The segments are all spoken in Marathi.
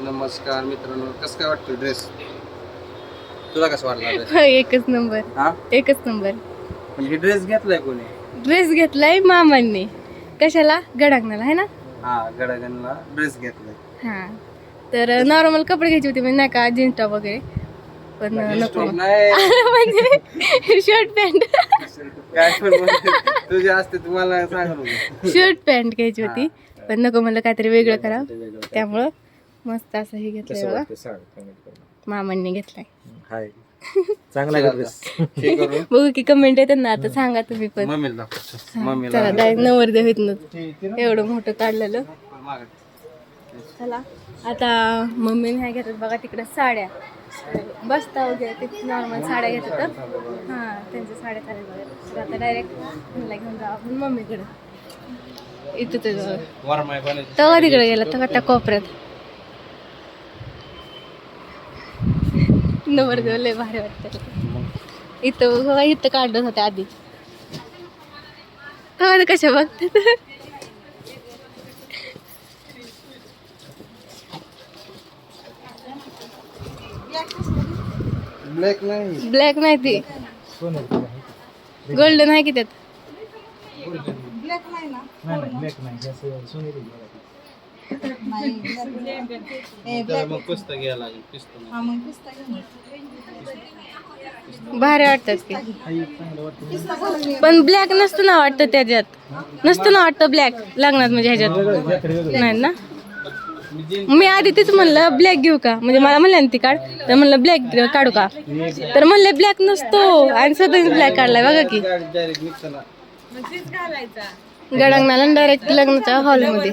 नमस्कार मित्रांनो कसं काय वाटतं ड्रेस तुला कसं वाटला ड्रेस एकच नंबर हा? एकच नंबर म्हणजे ड्रेस घेतलाय कोणी? ड्रेस घेतलाय मामांनी. कशाला? गडांगणाला आहे ना? हा गडागनला ड्रेस घेतलाय. हा. तर नॉर्मल कपडे घ्यायचे होते म्हणजे नाही का जीन्स टॉप वगैरे. पण नको. नाही. म्हणजे शर्ट पॅन्ट काय पण म्हणते. तुझे असते तुम्हाला सांगत होते शर्ट पॅन्ट घ्यायची होती. पण नको म्हणलं काहीतरी वेगळं करा. त्यामुळं मस्त असं हे घेतलंय कसं बघा. वाटतं सांग comment करून. मामांनी घेतलाय. हाय. चांगला हे करू बघू की कमेंट येतात ना आता सांगा तुम्ही पण. मम्मीला दाखव चला मम्मीला डायरेक्ट नवर होत नव्हतं एवढं मोठं काढलेलं. चला आता मम्मी नाही घेतात बघा तिकडे साड्या. बसता वगैरे ते नॉर्मल साड्या घेतात. हां त्यांच्या साड्या चालेल बघा. तर आता डायरेक्ट मला घेऊन जाऊ आपण मम्मीकडे. इथं ते जवळ वरमाय तिकडे गेला तेव्हा त्या कोपऱ्यात. नवरदेव लय भारी वाटतं इथं बघा इथं काढत होते आधी. कशा बघतात? ब्लॅक नाही. ब्लॅक नाही ती. गोल्डन आहे की त्यात? नाही नाही ब्लॅक नाही. असं सोनेरी त्याला मग पुस्तक घ्यायला लागेल पुस्तक भारी वाटतात की. चांगलं वाटतं पण ब्लॅक नसतं ना वाटतं त्याच्यात. नसतं ना वाटतं ब्लॅक लग्नात म्हणजे ह्याच्यात. नाही ना? मी आधी तेच म्हणलं ब्लॅक घेऊ का? म्हणजे मला म्हणलं ना ती काढ. तर म्हणलं ब्लॅक काढू का? तर म्हणले ब्लॅक नसतो. आणि स्वतःच ब्लॅक काढलाय बघा की. गडांगणाला डायरेक्ट लग्नाच्या हॉलमध्ये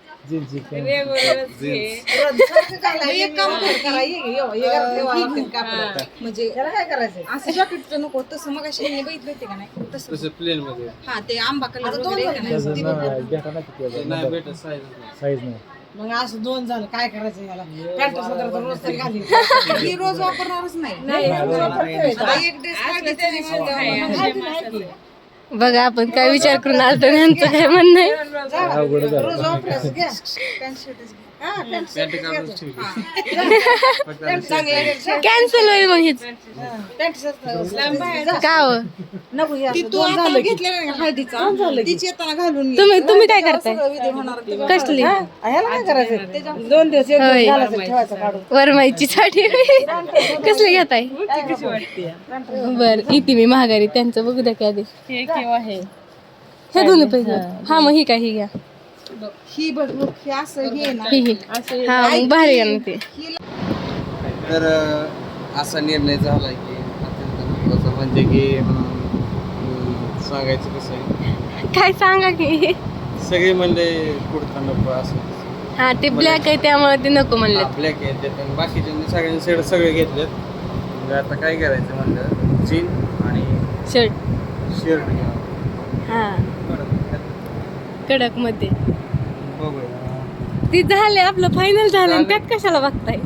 म्हणजे त्याला काय करायचं असं जॅकेट नको तसं मग अशी यांनी बघितलं होते का नाही तसं तसं प्लेन मध्ये हा ते आंबा कलर नाही? भेटत साईज नाही मग असं दोन झालं काय करायचं याला पॅन्ट सदर तर रोज तरी घाली ही रोज वापरणारच नाही एक ड्रेस. बघा आपण काय विचार करून आलतो यांचं काय म्हणणं आहे अवघड झालं. घ्या. घ्या. हा पॅन्ट ठेवली. आहे. कॅन्सल होईल मग हेच. पॅन्ट शर्ट का हो? नको हे असं. दोन झालं घेतलेलं नाही. हळदीचा. तीच येताना घालून ये. तुम्ही तुम्ही काय करताय? सगळं विधी होणार ते. कसली? ह्याला काय करायचं दोन दिवस एक होय. दिवस घालायचं ठेवायचं काढून. वरमाईची साडी कसली घेताय? बर इथे मी महागारी त्यांचं बघू द्या की आधी. हे? दोन्ही पैसे हा मग ही काय ही घ्या. ही बघ बघ, हे असं हे आहे ना ही ही. हा. मग भारी घ्या ना ते. तर अं, असा निर्णय झाला की अत्यंत महत्त्वाचा म्हणजे की अं, सांगायचं कसं आहे? काय सांगा की. सगळे म्हणले कुर्ता नको असं तसं. हा ते ब्लॅक आहे त्यामुळे ते नको म्हणले ब्लॅक आहेत त्यात आणि बाकीच्यांनी सगळ्यांनी सेड सगळे घेतलेत. मग आता काय करायचं म्हणलं? जीन आणि शर्ट. शर्ट घ्या. हा. कडकमध्ये बघूया ती झाले आपलं फायनल झालं आणि त्यात कशाला बघताय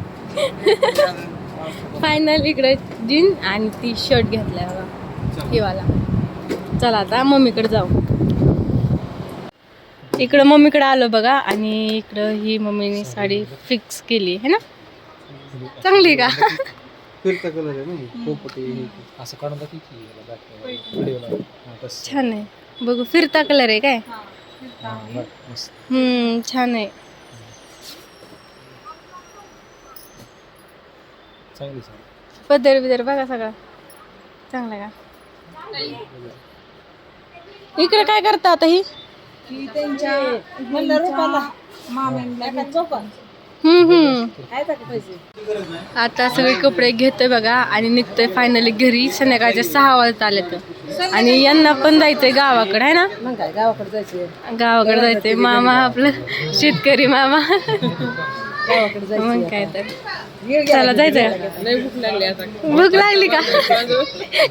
फायनल इकडे जीन आणि ती शर्ट घेतलाय बघा. हिवाला. चला आता मम्मीकडे जाऊ. इकडं मम्मीकडे आलो बघा आणि इकडं ही मम्मीने साडी फिक्स केली है ना? चांगली का? हे. हा. छान आहे. बघू फिरता कलर आहे काय? हा. हम्म छान आहे. चांगली. पदर बिदर बघा सगळा. चांगला का? इकडे काय करता आता ही? ही आता सगळे कपडे घेतोय बघा आणि निघतोय फायनली घरी. संध्याकाळच्या सहा वाजता आले तर आणि यांना पण जायचंय गावाकडे आहे ना? मग काय गावाकडे जायचं गावाकडे जायचंय. मामा आपलं शेतकरी मामा. गावाकडे जायचं मग काय तर. चला जायचं लय भूक लागली आता. भूक लागली का?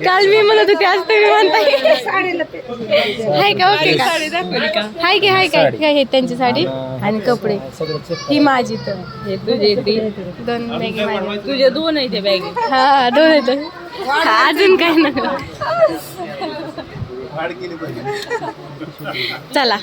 काल मी म्हणत होते आज तुम्ही म्हणताय. हाय का? ओके का? हाय की हाय काय? काय हे त्यांची साडी? आणि कपडे. ही माझी तर. हे तुझे दोन बॅगी माझ्या तुझे दोन आहे ते बॅग हा दोन आहेत. अजून काय नाही चला.